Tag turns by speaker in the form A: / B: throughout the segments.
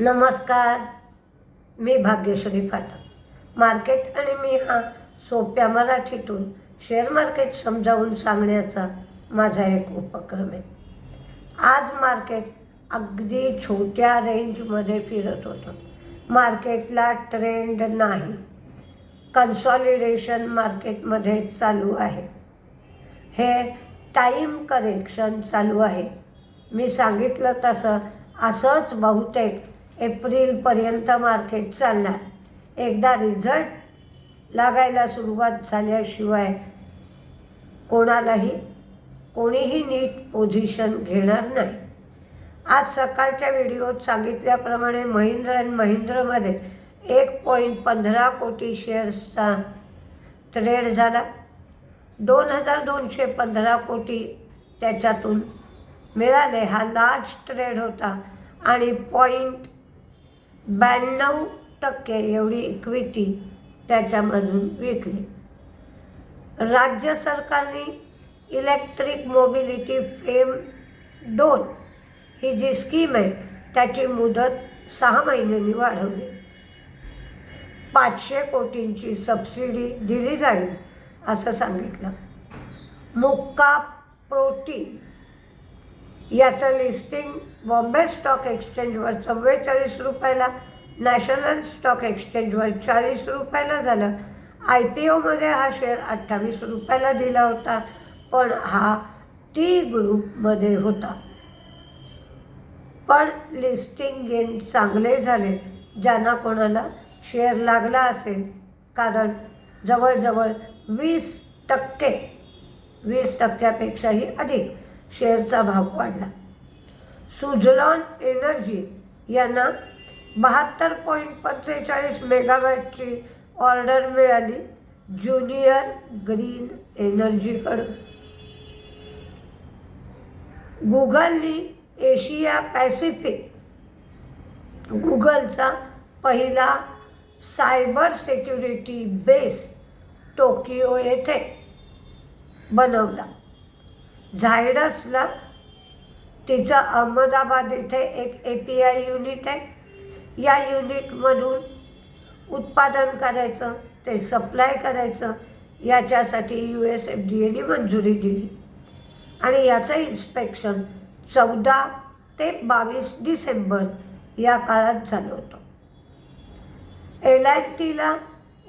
A: नमस्कार मी भाग्यश्री फाटक मार्केट आणि मी हा सोप्या मराठीतून शेअर मार्केट समजावून सांगण्याचा माझा एक उपक्रम आहे. आज मार्केट अगदी छोट्या रेंजमध्ये फिरत होतं. मार्केटला ट्रेंड नाही. कन्सॉलिडेशन मार्केटमध्ये चालू आहे. हे टाईम करेक्शन चालू आहे. मी सांगितलं तसं असंच बहुतेक एप्रिलपर्यंत मार्केट चालणार. एकदा रिझल्ट लागायला सुरुवात झाल्याशिवाय कोणालाही कोणीही नीट पोझिशन घेणार नाही. आज सकाळच्या व्हिडिओत सांगितल्याप्रमाणे महिंद्र अँड महिंद्रमध्ये एक पॉईंट पंधरा कोटी शेअर्सचा ट्रेड झाला. दोन हजार दोनशे पंधरा कोटी त्याच्यातून मिळाले. हा लार्ज ट्रेड होता आणि पॉईंट ब्याण्णव टक्के एवढी इक्विटी त्याच्यामधून विकली. राज्य सरकारने इलेक्ट्रिक मोबिलिटी फेम दोन ही जी स्कीम आहे त्याची मुदत सहा महिन्यांनी वाढवली. पाचशे कोटींची सबसिडी दिली जाईल असं सांगितलं. मुक्का प्रोटीन याचं लिस्टिंग बॉम्बे स्टॉक एक्सचेंजवर चव्वेचाळीस रुपयाला नॅशनल स्टॉक एक्सचेंजवर चाळीस रुपयाला झालं. आय पी ओमध्ये हा शेअर अठ्ठावीस रुपयाला दिला होता पण हा टी ग्रुपमध्ये होता. पण लिस्टिंग गेन चांगले झाले ज्यांना कोणाला शेअर लागला असेल. कारण जवळजवळ वीस टक्के वीस टक्क्यापेक्षाही अधिक शेअरचा भाव वाढला. सुझलॉन एनर्जी यांना बहात्तर पॉईंट पंचेचाळीस मेगावॅटची ऑर्डर मिळाली ज्युनियर ग्रीन एनर्जीकडून. गुगलनी एशिया पॅसिफिक गुगलचा पहिला सायबर सिक्युरिटी बेस टोकियो येथे बनवला. झायडसला. तिचं अहमदाबाद इथे एक ए पी आय युनिट आहे. या युनिटमधून उत्पादन करायचं ते सप्लाय करायचं याच्यासाठी यू एस एफ डी एने मंजुरी दिली. आणि याचं इन्स्पेक्शन चौदा ते बावीस डिसेंबर या काळात झालं होतं. एल आय टीला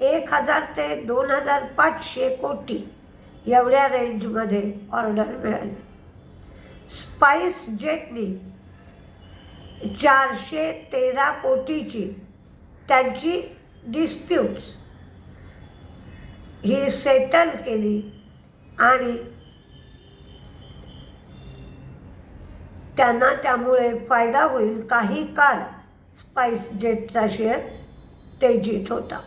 A: एक हजार ते दोन हजार पाचशे कोटी एवढ्या रेंजमध्ये ऑर्डर मिळाली. स्पाईस जेटनी चारशे तेरा कोटीची त्यांची डिस्प्यूट्स ही सेटल केली आणि त्यांना त्यामुळे फायदा होईल. काही काळ स्पाईस जेटचा शेअर तेजीत होता.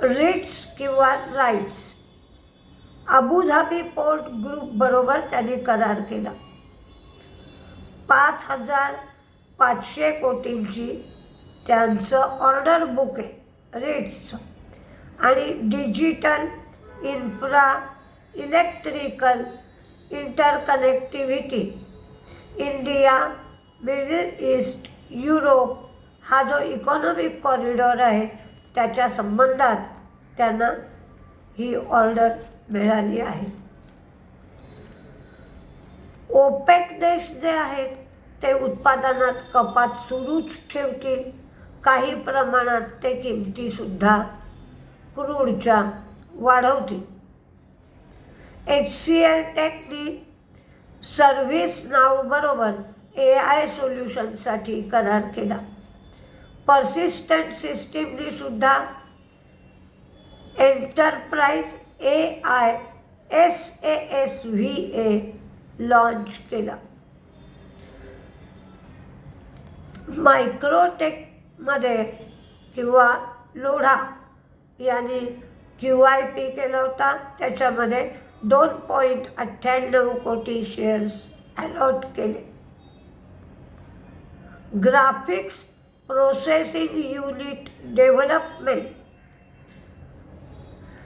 A: रिट्स किंवा राईट्स अबुधाबी पोर्ट ग्रुप बरोबर त्यांनी करार केला. पाच हजार पाचशे कोटींची त्यांचं ऑर्डर बुक आहे रेट्सचं आणि digital infra electrical interconnectivity India Middle East Europe हा जो इकॉनॉमिक कॉरिडॉर आहे त्याच्या संबंधात त्यांना ही ऑर्डर मिळाली आहे. ओपेक देश जे आहेत ते उत्पादनात कपात सुरूच ठेवतील. काही प्रमाणात ते किमतीसुद्धा क्रूडच्या वाढवतील. एच सी एल टेकनी सर्व्हिस नावबरोबर ए आय सोल्युशनसाठी करार केला. पर्सिस्टंट सिस्टीमनी सुद्धा enterprise A I S A S V A launch केला. मायक्रोटेकमध्ये किंवा लोढा यांनी क्यू आय पी केला होता. त्याच्यामध्ये दोन पॉईंट अठ्ठ्याण्णव कोटी शेअर्स अलॉट केले. ग्राफिक्स प्रोसेसिंग युनिट डेव्हलपमेंट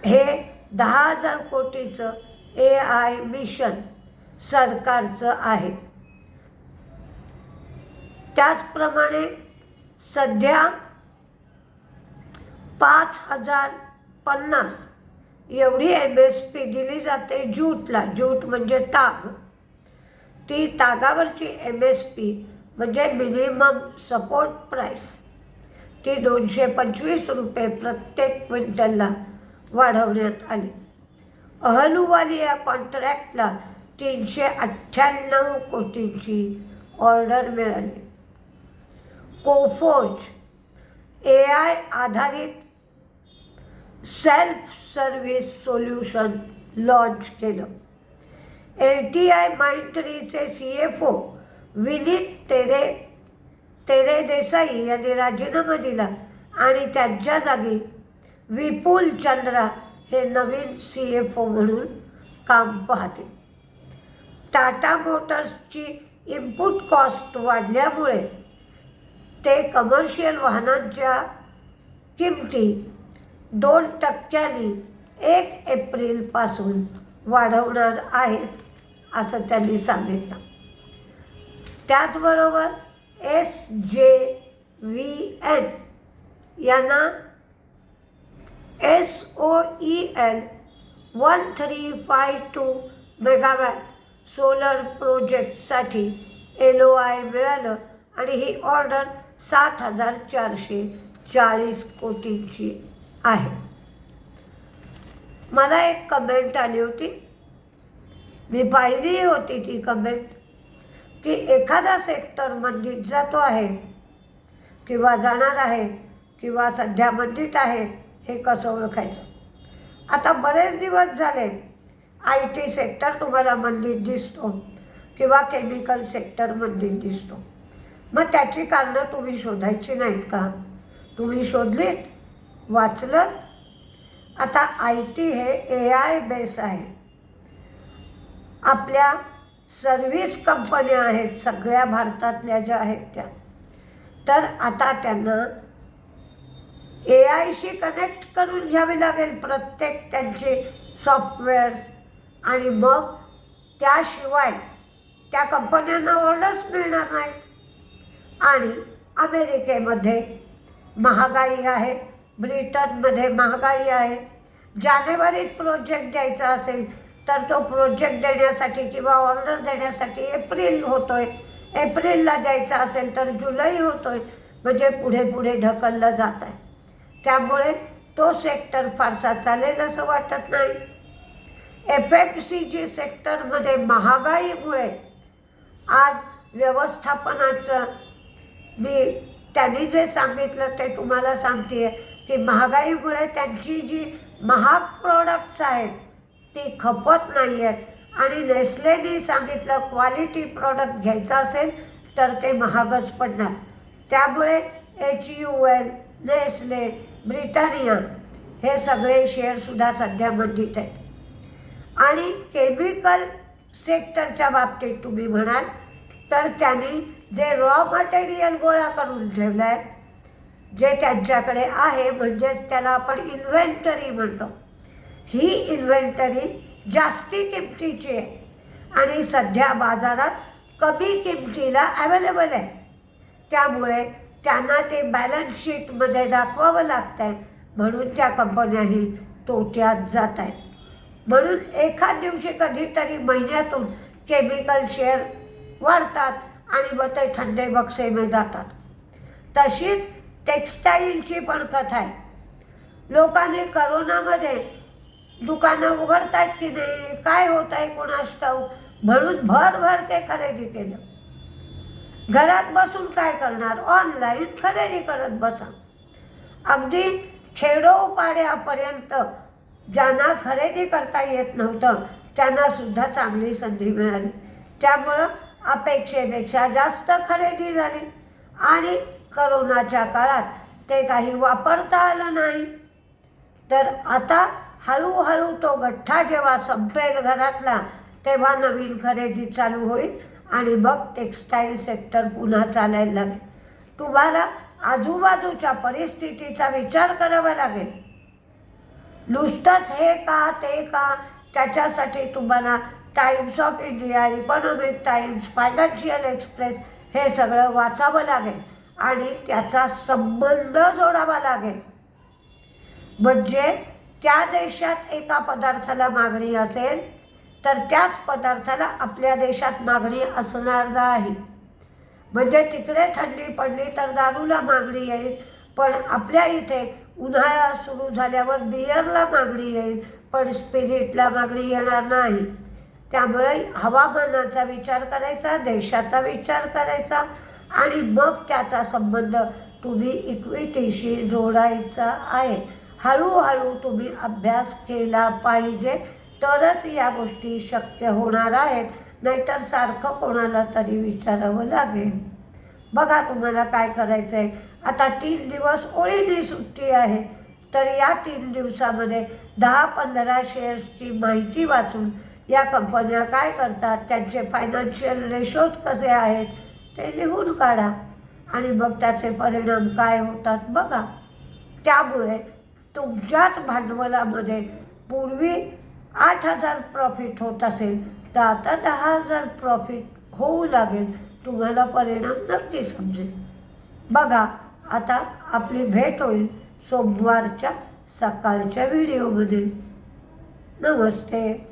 A: हे दहा हजार कोटीचं ए आय मिशन सरकारचं आहे. त्याचप्रमाणे सध्या पाच हजार पन्नास एवढी एम एस पी दिली जाते ज्यूटला ज्यूट म्हणजे ताग. ती तागावरची एम एस पी म्हणजे मिनिमम सपोर्ट प्राईस ती दोनशे पंचवीस रुपये प्रत्येक क्विंटलला वाढवण्यात आली. अहलुवाली या कॉन्ट्रॅक्टला तीनशे अठ्ठ्याण्णव कोटींची ऑर्डर मिळाली. कोफोज ए आय आधारित सेल्फ सर्व्हिस सोल्युशन लॉन्च केलं. एल टी आय माइंट्रीचे सी एफ ओ विनीत तेरे तेरे देसाई यांनी राजीनामा दिला आणि त्यांच्या जागी विपुल चंद्रा हे नवीन सी एफ ओ म्हणून काम पाहते. टाटा मोटर्सची इनपुट कॉस्ट वाढल्यामुळे ते कमर्शियल वाहनांच्या किमती दोन टक्क्यांनी एक एप्रिलपासून वाढवणार आहेत असं त्यांनी सांगितलं. त्याचबरोबर एस जे व्ही एन यांना S O E L one three five two megawatt solar प्रोजेक्टसाठी एल ओ आय मिळालं आणि ही ऑर्डर सात हजार चारशे चाळीस कोटींची आहे. मला एक कमेंट आली होती. मी पाहिली होती ती कमेंट की एखादा सेक्टर मंदीत जातो आहे किंवा जाणार आहे किंवा सध्या मंदीत आहे हे कसं ओळखायचं? आता बरेच दिवस झाले आय टी सेक्टर तुम्हाला मंदीत दिसतो किंवा केमिकल सेक्टर मंदीत दिसतो. मग त्याची कारणं तुम्ही शोधायची नाहीत का? तुम्ही शोधलीत वाचलं आता आय टी हे ए आय बेस आहे. आपल्या सर्व्हिस कंपन्या आहेत सगळ्या भारतातल्या ज्या आहेत त्या. तर आता त्यांना ए आयशी कनेक्ट करून घ्यावी लागेल प्रत्येक त्यांचे सॉफ्टवेअर्स आणि मग त्याशिवाय त्या कंपन्यांना ऑर्डर्स मिळणार नाहीत. आणि अमेरिकेमध्ये महागाई आहे ब्रिटनमध्ये महागाई आहे. जानेवारीत प्रोजेक्ट द्यायचा असेल तर तो प्रोजेक्ट देण्यासाठी किंवा ऑर्डर देण्यासाठी एप्रिल होतो आहे एप्रिलला द्यायचा असेल तर जुलै होतो आहे म्हणजे पुढे पुढे ढकललं जात आहे त्यामुळे तो सेक्टर फारसा चालेल असं वाटत नाही. एफ एम सी जी सेक्टरमध्ये महागाईमुळे आज व्यवस्थापनाचं मी त्यांनी जे सांगितलं ते तुम्हाला सांगते की महागाईमुळे त्यांची जी महाग प्रोडक्ट्स आहेत ती खपत नाही आहेत आणि नेस्लेनी सांगितलं क्वालिटी प्रॉडक्ट घ्यायचा असेल तर ते महागच पडणार. त्यामुळे H U L Nestle Britannia हे सगळे शेअरसुद्धा सध्या मंदीत आहेत. आणि केमिकल सेक्टरच्या बाबतीत तुम्ही म्हणाल तर त्यांनी जे रॉ मटेरियल गोळा करून ठेवलं आहे जे त्यांच्याकडे आहे म्हणजेच त्याला आपण इन्व्हेंटरी म्हणतो. ही इन्व्हेंटरी जास्ती किमतीची आहे. आणि सध्या बाजारात कमी किमतीला अवेलेबल आहे. त्यामुळे त्यांना ते बॅलन्स शीटमध्ये दाखवावं लागतं आहे म्हणून त्या कंपन्याही तोट्यात जात आहेत म्हणून एखाद दिवशी कधीतरी महिन्यातून केमिकल शेअर वाढतात आणि मग ते थंडे बक्षेमे जातात. तशीच टेक्स्टाईलची पण कथा आहे. लोकांनी करोनामध्ये दुकानं उघडतायत की नाही? काय होत आहे कोणास ठाऊक? म्हणून भरभर ते खरेदी केलं. घरात बसून काय करणार? ऑनलाईन खरेदी करत बसा. अगदी खेडोपाड्यापर्यंत ज्यांना खरेदी करता येत नव्हतं त्यांना सुद्धा चांगली संधी मिळाली. त्यामुळं अपेक्षेपेक्षा जास्त खरेदी झाली. आणि करोनाच्या काळात ते काही वापरता आलं नाही. तर आता हळूहळू तो गठ्ठा जेव्हा संपेल घरातला तेव्हा नवीन खरेदी चालू होईल आणि मग टेक्स्टाईल सेक्टर पुन्हा चालायला लागेल. तुम्हाला आजूबाजूच्या परिस्थितीचा विचार करावा लागेल. नुसतंच हे का ते का त्याच्यासाठी तुम्हाला Times of India Economic Times Financial Express हे सगळं वाचावं लागेल आणि त्याचा संबंध जोडावा लागेल. म्हणजे त्या देशात एका पदार्थाला मागणी असेल तर त्याच पदार्थाला आपल्या देशात मागणी असणार नाही. म्हणजे तिकडे थंडी पडली तर दारूला मागणी येईल पण आपल्या इथे उन्हाळा सुरू झाल्यावर बियरला मागणी येईल पण स्पिरिटला मागणी येणार नाही. त्यामुळे हवामानाचा विचार करायचा देशाचा विचार करायचा आणि मग त्याचा संबंध तुम्ही इक्विटीशी जोडायचा आहे. हळूहळू तुम्ही अभ्यास केला पाहिजे तरच या गोष्टी शक्य होणार आहेत. नाहीतर सारखं कोणाला तरी विचारावं लागेल. बघा तुम्हाला काय करायचं आहे आता तीन दिवस ओळीली सुट्टी आहे. तर या तीन दिवसामध्ये दहा पंधरा शेअर्सची माहिती वाचून या कंपन्या काय करतात त्यांचे फायनान्शियल रेशोज कसे आहेत ते लिहून काढा. आणि मग त्याचे परिणाम काय होतात बघा. त्यामुळे तुमच्याच भांडवलामध्ये पूर्वी आठ हजार प्रॉफिट होत असेल तर आता दहा हजार प्रॉफिट होऊ लागेल. तुम्हाला परिणाम नक्की समजेल. बघा आता आपली भेट होईल सोमवारच्या सकाळच्या व्हिडिओमध्ये नमस्ते.